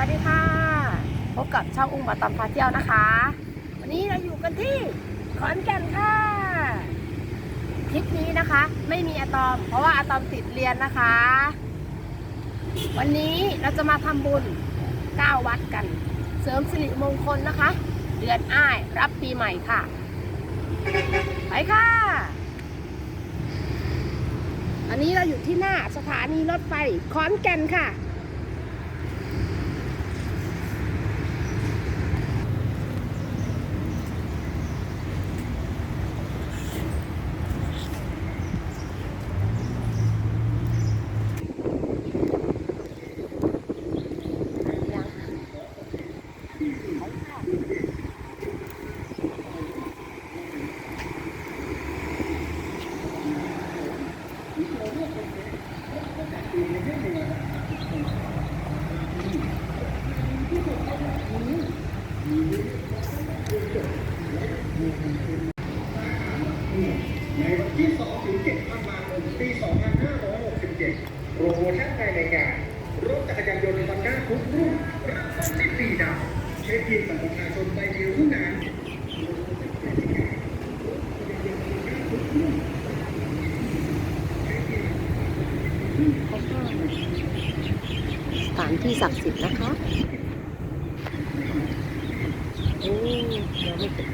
วัสดีค่ะ พบกับช่องอุ้งบาตอมพาเที่ยวนะคะ วันนี้เราอยู่กันที่ขอนแก่นค่ะทริปนี้นะคะ ไม่มีอะตอม เพราะว่าอะตอมติดเรียนนะคะ วันนี้เราจะมาทำบุญ9วัดกัน เสริมสิริมงคลนะคะ เดือนอ้ายรับปีใหม่ค่ะ ไปค่ะ อันนี้เราอยู่ที่หน้าสถานีรถไฟขอนแก่นค่ะ ในวันที่ 2 ถึง 7 ธันวาคม ปี 2567 โปรโมชั่นในรายการรถจักรยานยนต์ฮอนด้าทุกรุ่นรับต้นที่ฟรีดาวน์ใช้เพียงบัตรประชาชนใบเดียวเท่านั้น สถานที่ ศักดิ์สิทธิ์นะคะโอ้ยังไม่ถึง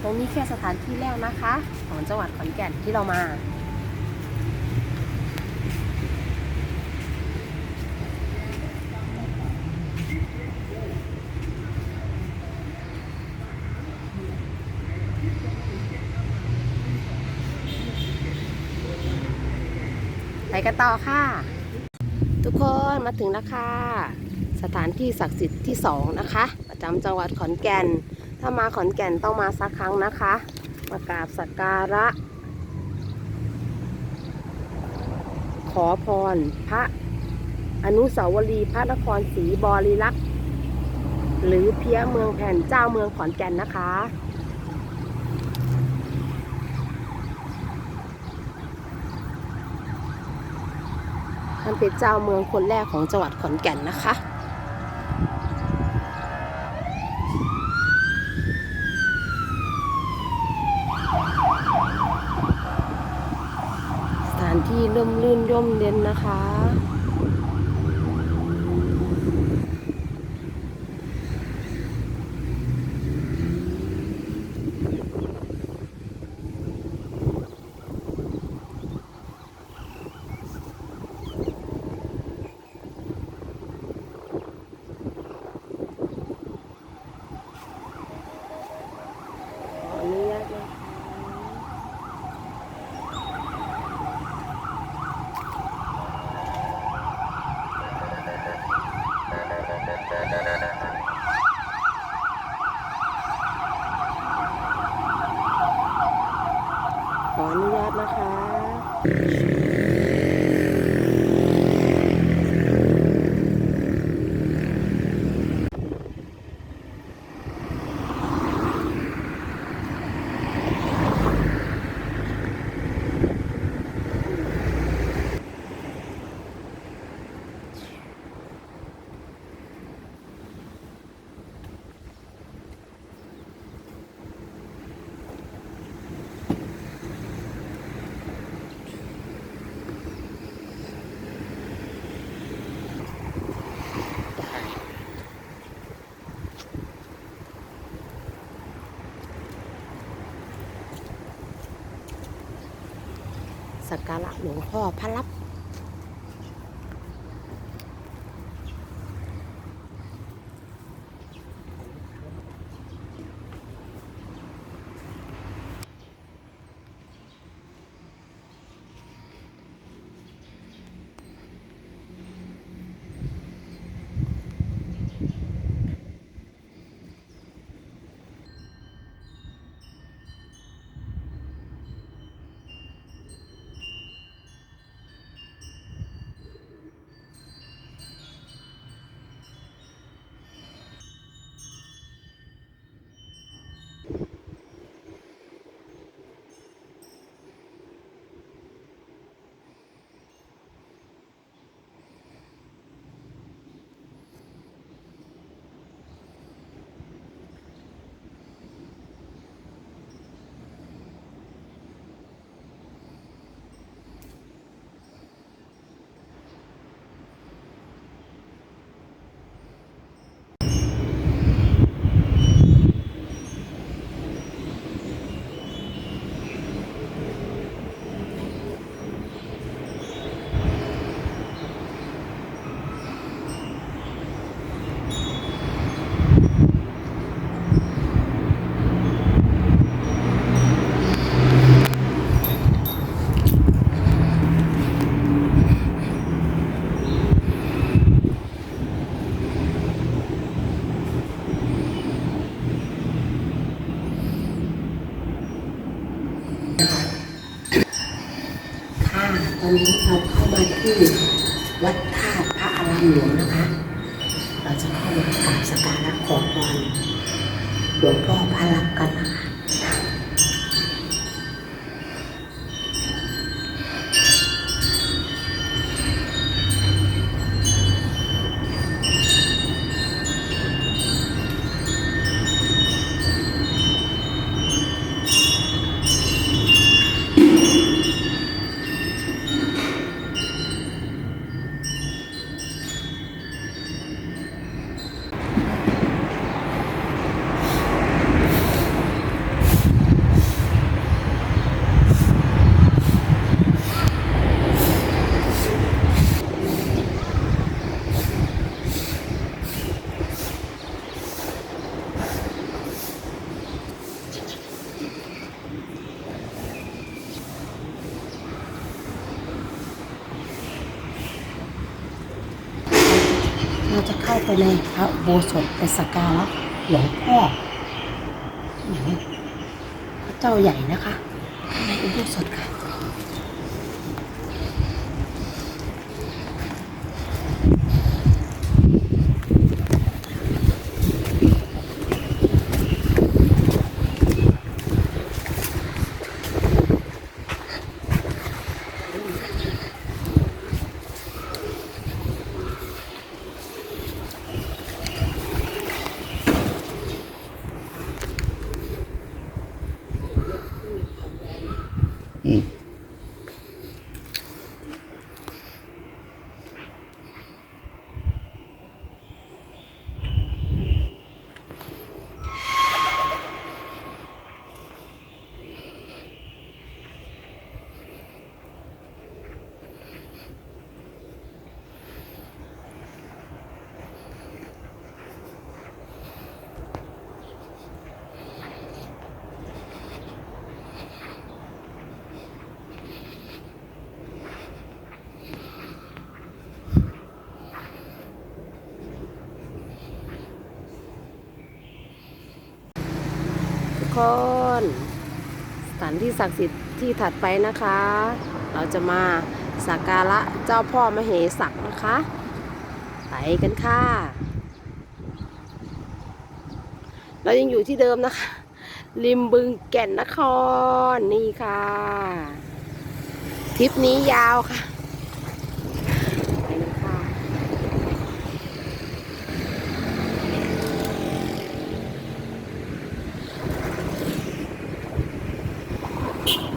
ต รงนี้แค่สถานที่แรกนะคะ ของจังหวัดขอนแก่นที่เรามาไปกันต่อค่ะ ทุกคนมาถึงแล้วค่ะ สถานที่ศักดิ์สิทธิ์ที่สองนะคะ ประจำจังหวัดขอนแก่น ถ้ามาขอนแก่นต้องมาสักครั้งนะคะมากราบสักการะ ขอพรพระอนุสาวรีย์พระนครศรีบริลักษ์หรือเพียเมืองแผ่นเจ้าเมืองขอนแก่นนะคะ ท่านเป็นเจ้าเมืองคนแรกของจังหวัดขอนแก่นนะคะ สถานที่ร่ มเด่นนะคะ Thank you. สักการะหลวงพ่อพระลับ วันนี้เราเข้ามาที่วัดธาตุพระอารามหลวงนะคะ เราจะเข้ามากราบสักการะขอพรหลวงพ่อพระลักกันนะคะ จะเข้าไปในพระโบสถไปสักการะหลวงพ่อพระเจ้าใหญ่นะคะข้างในอุโบสถค่ะ สถานที่ศักดิ์สิทธิ์ที่ถัดไปนะคะ เราจะมาสักการะเจ้าพ่อมเหสักนะคะ ไปกันค่ะ เรายังอยู่ที่เดิมนะคะ ริมบึงแก่นนครนี่ค่ะ ทริปนี้ยาวค่ะไปเลยค่ะ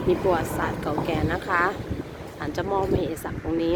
มีประวัติศาสตร์เก่าแก่นะคะศาลเจ้าม่มเหสักตรงนี้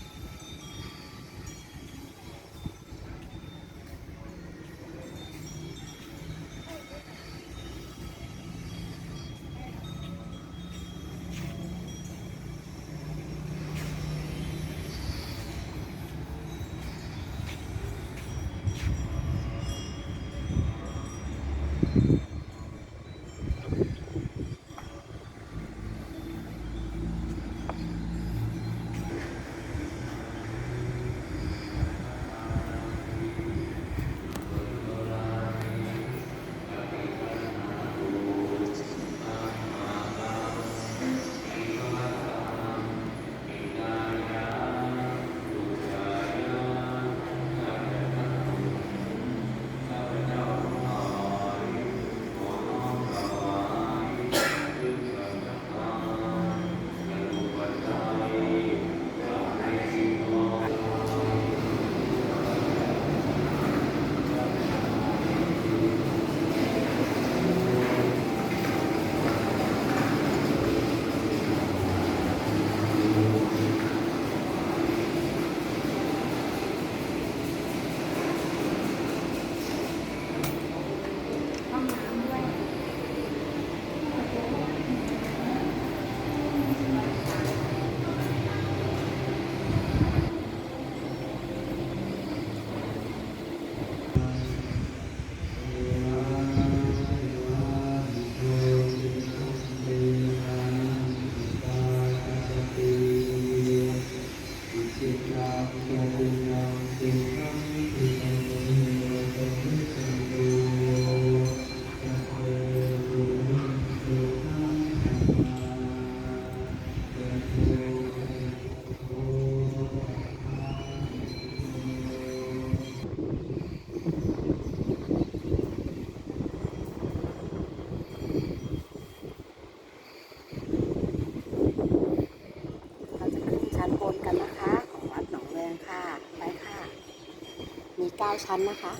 9 ชั้นนะคะ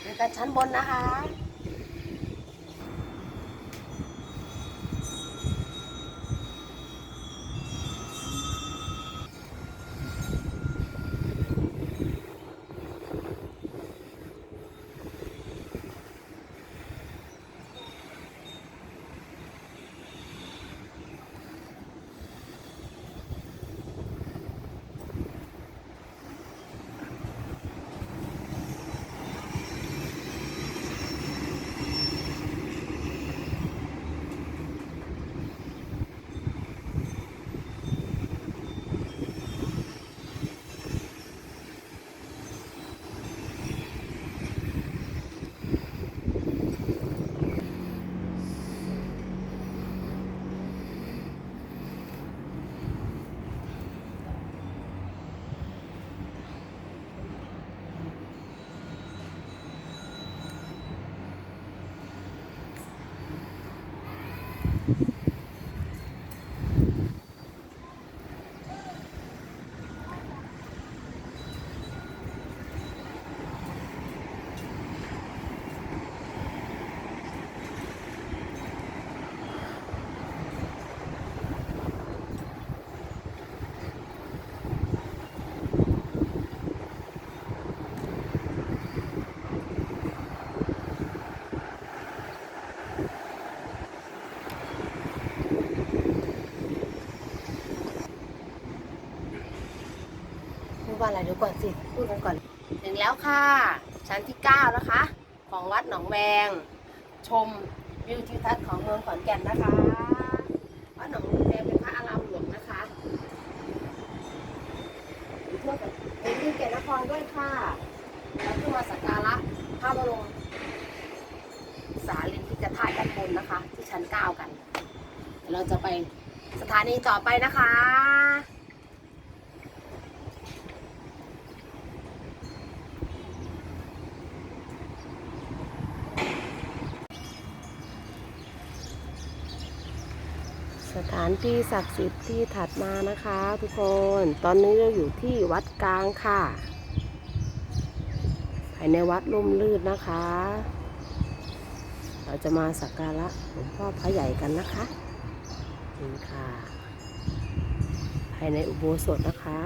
เจอกันชั้นบนนะคะ พูดว่าอะไรเดี๋ยวก่อนสิพูดกันก่อน ถึงแล้วค่ะ ชั้นที่ 9 นะคะ ของวัดหนองแวง ชมวิวทิวทัศน์ของเมืองขอนแก่นนะคะ วัดหนองแวงเป็นพระอารามหลวงนะคะทั่วกันเป็นที่เกตนครด้วยค่ะแล้วก็มาสักการะพระบรมสารีริกธาตุด้านบนนะคะ ที่ชั้น 9 กัน เราจะไปสถานีต่อไปนะคะ สถานที่ศักดิ์สิทธิ์ที่ถัดมานะคะ ทุกคน ตอนนี้เราอยู่ที่วัดกลางค่ะ ภายในวัดร่มรื่นนะคะ เราจะมาสักการะหลวงพ่อพระใหญ่กันนะคะนี่ค่ะ ภายในอุโบสถนะคะ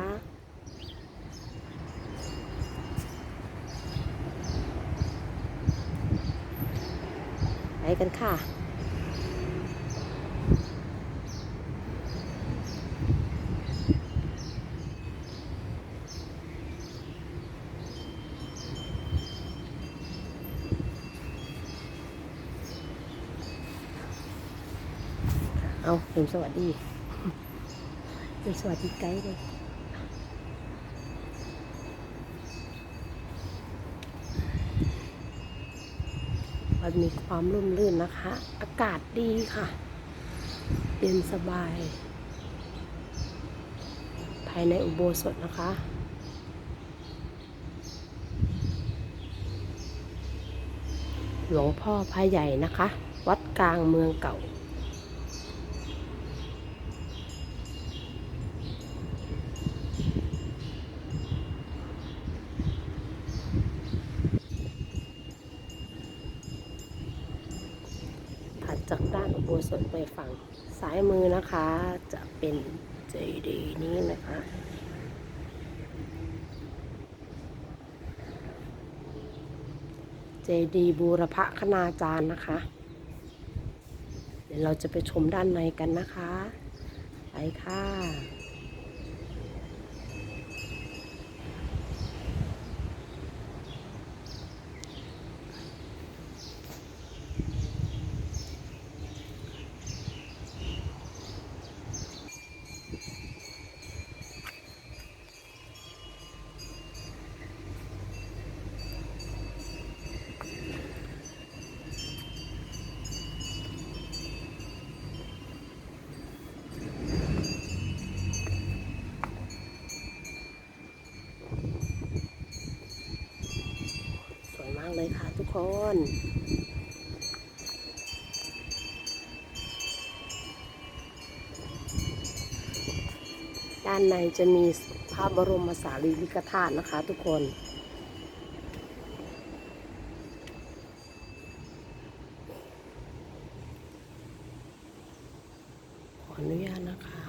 ไปกันค่ะ เอาเป็นสวัสดีเป็นสวัสดีไกด์เลยมันมีความร่มรื่นนะคะ อากาศดีค่ะ เย็นสบาย ภายในอุโบสถนะคะหลวงพ่อพระใหญ่นะคะ วัดกลางเมืองเก่า ถัดจากด้านอุโบสถไปฝั่งซ้ายมือนะคะ จะเป็นเจดีย์นี้นะคะ เจ ดีย์บูรพคณาจารย์นะคะ เดี๋ยวเราจะไปชมด้านในกันนะคะ ไปค่ะ สวยมากเลยค่ะทุกคน ด้านในจะมีพระบรมสารีริกธาตุนะคะทุกคน ขออนุญาตนะคะ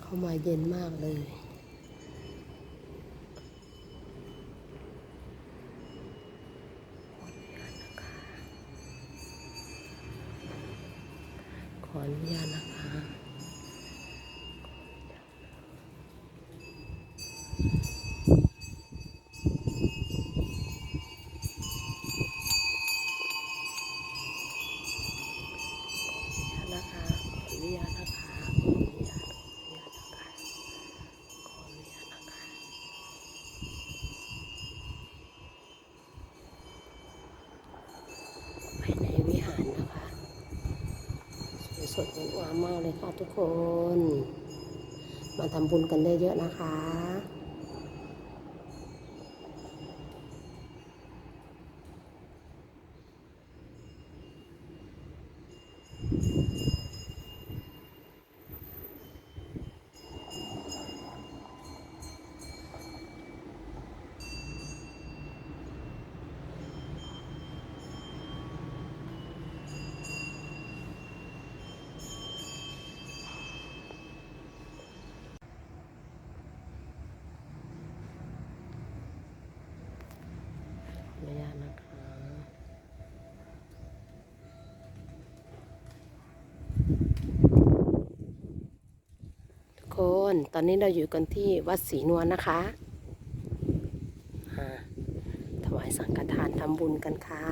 เข้ามาเย็นมากเลยขออนุญาตนะคะ สวยสดงดงามมากเลยค่ะทุกคน มาทำบุญกันได้เยอะๆนะคะ ขออนุญาตนะคะ ทุกคน ตอนนี้เราอยู่กันที่วัดศรีนวลนะคะอ่าถวายสังฆทานทำบุญกันค่ะ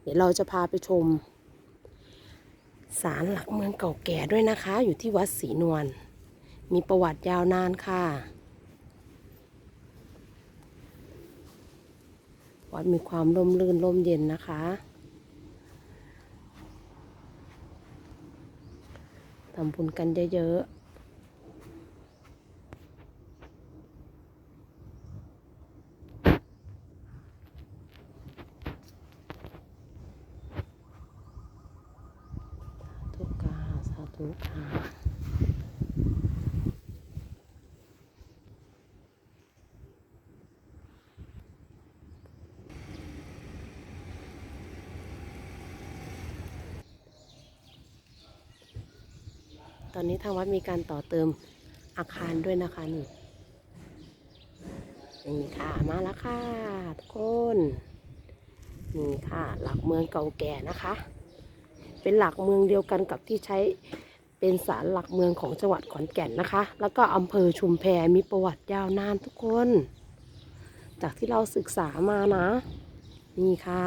เดี๋ยวเราจะพาไปชมศาลหลักเมืองเก่าแก่ด้วยนะคะ อยู่ที่วัดศรีนวล มีประวัติยาวนานค่ะ วัดมีความร่มรื่นร่มเย็นนะคะ ทำบุญกันเยอะๆทุกกาสาธุค่ะ ตอนนี้ทางวัดมีการต่อเติมอาคารด้วยนะคะนี่นี่ค่ะมาแล้วค่ะทุกคนนี่ค่ะ หลักเมืองเก่าแก่นะคะ เป็นหลักเมืองเดียวกันกับที่ใช้เป็นศาลหลักเมืองของจังหวัดขอนแก่นนะคะ แล้วก็อำเภอชุมแพมีประวัติยาวนานทุกคน จากที่เราศึกษามานะ นี่ค่ะ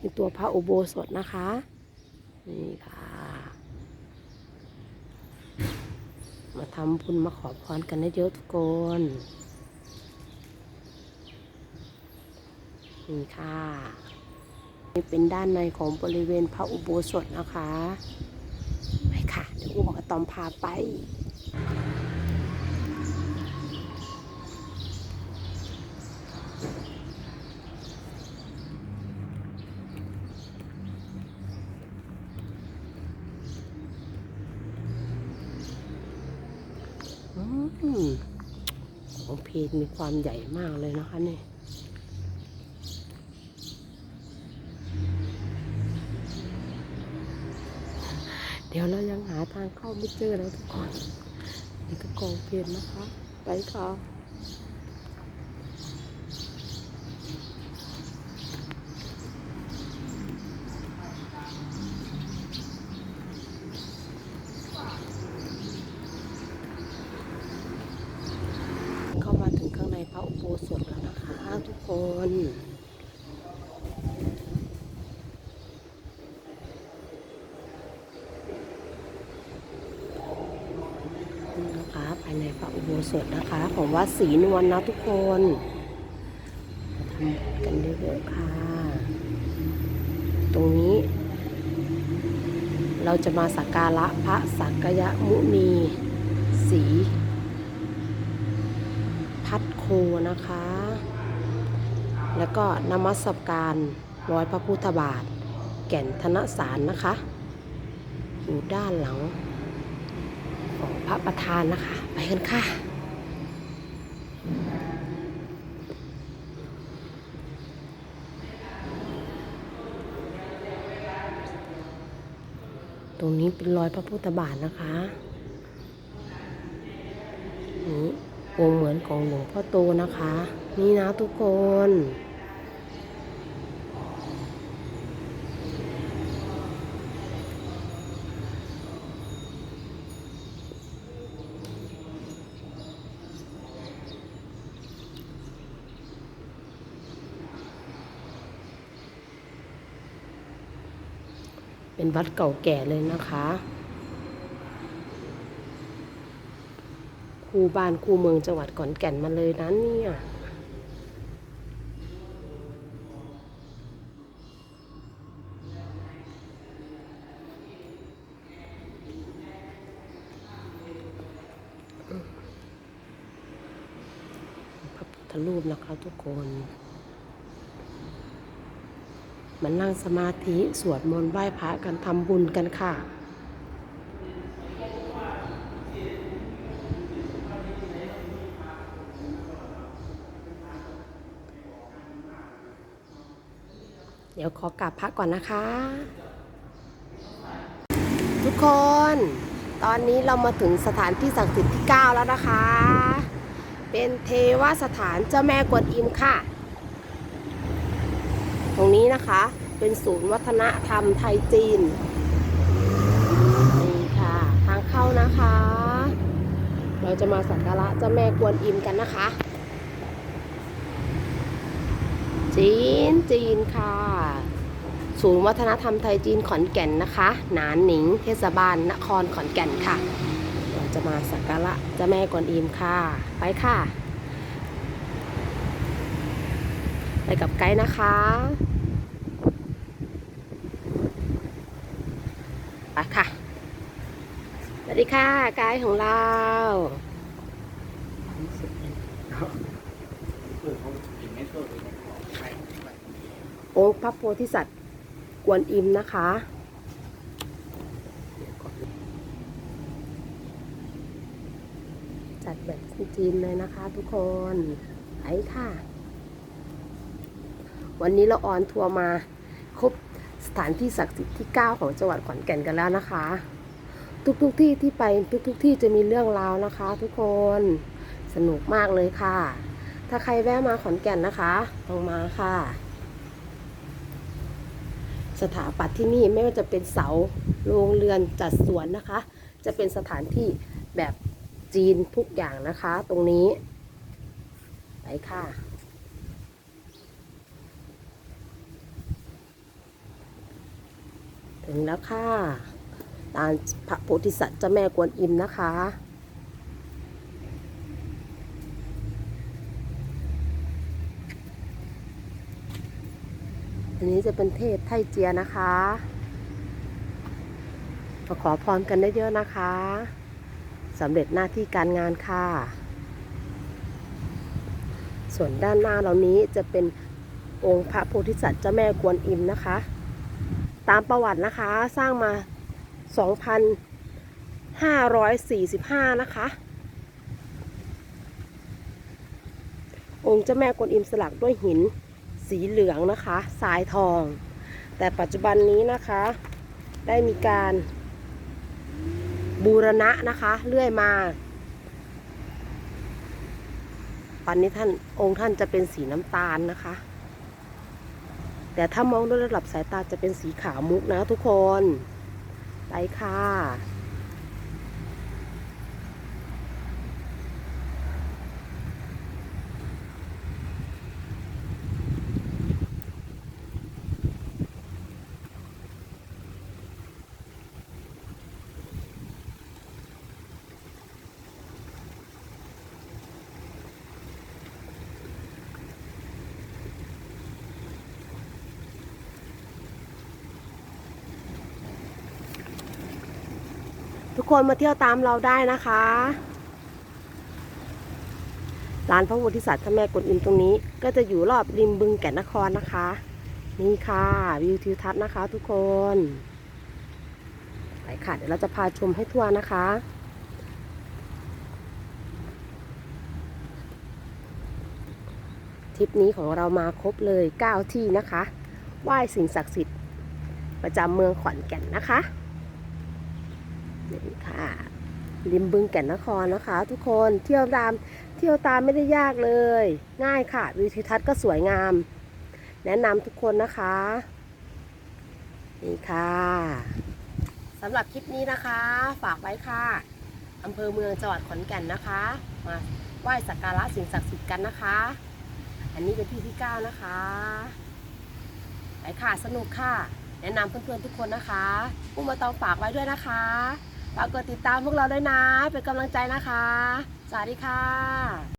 มีตัวพระอุโบสถนะคะ นี่ค่ะ มาทำบุญมาขอพรกันนะเยอะทุกคนนี่ค่ะนี่เป็นด้านในของบริเวณพระอุโบสถนะคะไปค่ะเดี๋ยวอุ้มอาตอมพาไป อืมของเพีมีความใหญ่มากเลยนะคะนี่เดี๋ยวเรายังหาทางเข้าไม่เจอแล้วทุกคนนี่ก็กองเพจนะคะ ไปค่ะ เข้ามาถึงข้างในพระอุโบสถแล้วนะคะทุกคน นี่นะคะภายในพระอุโบ สถนะคะ ของวัดศรีนวลนะทุกคนทำกันเยอะๆค่ะ ตรงนี้ เราจะมาสักการะพระสักยะมุนีศรีพัดโคนะคะ แล้วก็นมัสการร้อยพระพุทธบาท แก่นธนสารนะคะ อยู่ด้านหลังของพระประธานนะคะ ไปกันค่ะ ตรงนี้ เป็นรอยพระพุทธบาทนะคะนี่วงเหมือนของหลวงพ่อโตนะคะ นี่นะทุกคน เป็นวัดเก่าแก่เลยนะคะ คูบ้านคูเมืองจังหวัดขอนแก่นมาเลยนะเนี่ยพระพุทธรูปนะคะทุกคน มันนั่งสมาธิสวดมนต์ไหว้พระกันทำบุญกันค่ะ เดี๋ยวขอกราบพระก่อนนะคะ ทุกคน ตอนนี้เรามาถึงสถานที่ศักดิ์สิทธิ์ที่ 9 แล้วนะคะ เป็นเทวสถานเจ้าแม่กวนอิมค่ะ รงนี้นะคะ เป็นศูนย์วัฒนธรรมไทยจีน นี่ค่ะ ทางเข้านะคะ เราจะมาสักการะเจ้าแม่กวนอิมกันนะคะ จีนจีนค่ะ ศูนย์วัฒนธรรมไทยจีนขอนแก่นนะคะ หนานหนิง เทศบาลนครขอนแก่นค่ะ เราจะมาสักการะเจ้าแม่กวนอิมค่ะ ไปค่ะไปกับไกด์นะคะ ไปค่ะสวัสดีค่ะกด์ของเราองค์พระโพธิสัตว์กวนอิมนะคะจัดแบบจีนเลยนะคะทุกคนไปค่ะ วันนี้เราออนทัวร์มาานที่ศักดิ์สิทธิ์ที่ 9 ของจังหวัดขอนแก่นกันแล้วนะคะ ทุกๆทที่ที่ไปทุกๆทที่จะมีเรื่องราวนะคะ ทุกคนสนุกมากเลยค่ะ ถ้าใครแวะมาขอนแก่นนะคะลองมาค่ะ สถาปัตย์ที่นี่ไม่ว่าจะเป็นเสาโรงเรือนจัดสวนนะคะ จะเป็นสถานที่แบบจีนทุกอย่างนะคะ ตรงนี้ไปค่ะ ถึงแล้วค่ะลานพระโพธิสัตว์เจ้าแม่กวนอิมนะคะ อันนี้จะเป็นเทพไทเจียนะคะมาขอพรกันได้เยอะนะคะสำเร็จหน้าที่การงานค่ะ ส่วนด้านหน้าเหล่านี้จะเป็นองค์พระโพธิสัตว์เจ้าแม่กวนอิมนะคะ ตามประวัตินะคะสร้างมา 2,545 นะคะ องค์เจ้าแม่กวนอิมสลักด้วยหินสีเหลืองนะคะทรายทอง แต่ปัจจุบันนี้นะคะ ได้มีการบูรณะนะคะเรื่อยมาตอนนี้ท่านองค์ท่านจะเป็นสีน้ำตาลนะคะ แต่ถ้ามองด้วยระดับสายตาจะเป็นสีขาวมุกนะทุกคน ไปค่ะ คนมาเที่ยวตามเราได้นะคะร้านพระโพธิสัตว์พระแม่กวนอิมตรงนี้ ก็จะอยู่รอบริมบึงแก่นนครนะคะ นี่ค่ะวิวทิวทัศน์นะคะ ทุกคนไปค่ะเดี๋ยวเราจะพาชมให้ทั่วนะคะ ทริปนี้ของเรามาครบเลย 9 ที่นะคะ ไหว้สิ่งศักดิ์สิทธิ์ประจำเมืองขอนแก่นนะคะนี่ค่ะ ริมบึงแก่นนครนะคะ ทุกคนเที่ยวตามเที่ยวตามไม่ได้ยากเลย ง่ายค่ะวิวทิวทัศน์ก็สวยงาม แนะนำทุกคนนะคะนี่ค่ะสำหรับคลิปนี้นะคะ ฝากไว้ค่ะอำเภอเมืองจังหวัดขอนแก่นนะคะ มาไหว้สักการะสิ่งศักดิ์สิทธิ์กันนะคะ อันนี้เป็นที่ที่ 9 นะคะไปค่ะสนุกค่ะ แนะนำเพื่อนๆทุกคนนะคะอุ้มมาตองฝากไว้ด้วยนะคะ ฝากกดติดตามพวกเราด้วยนะ เป็นกำลังใจนะคะ สวัสดีค่ะ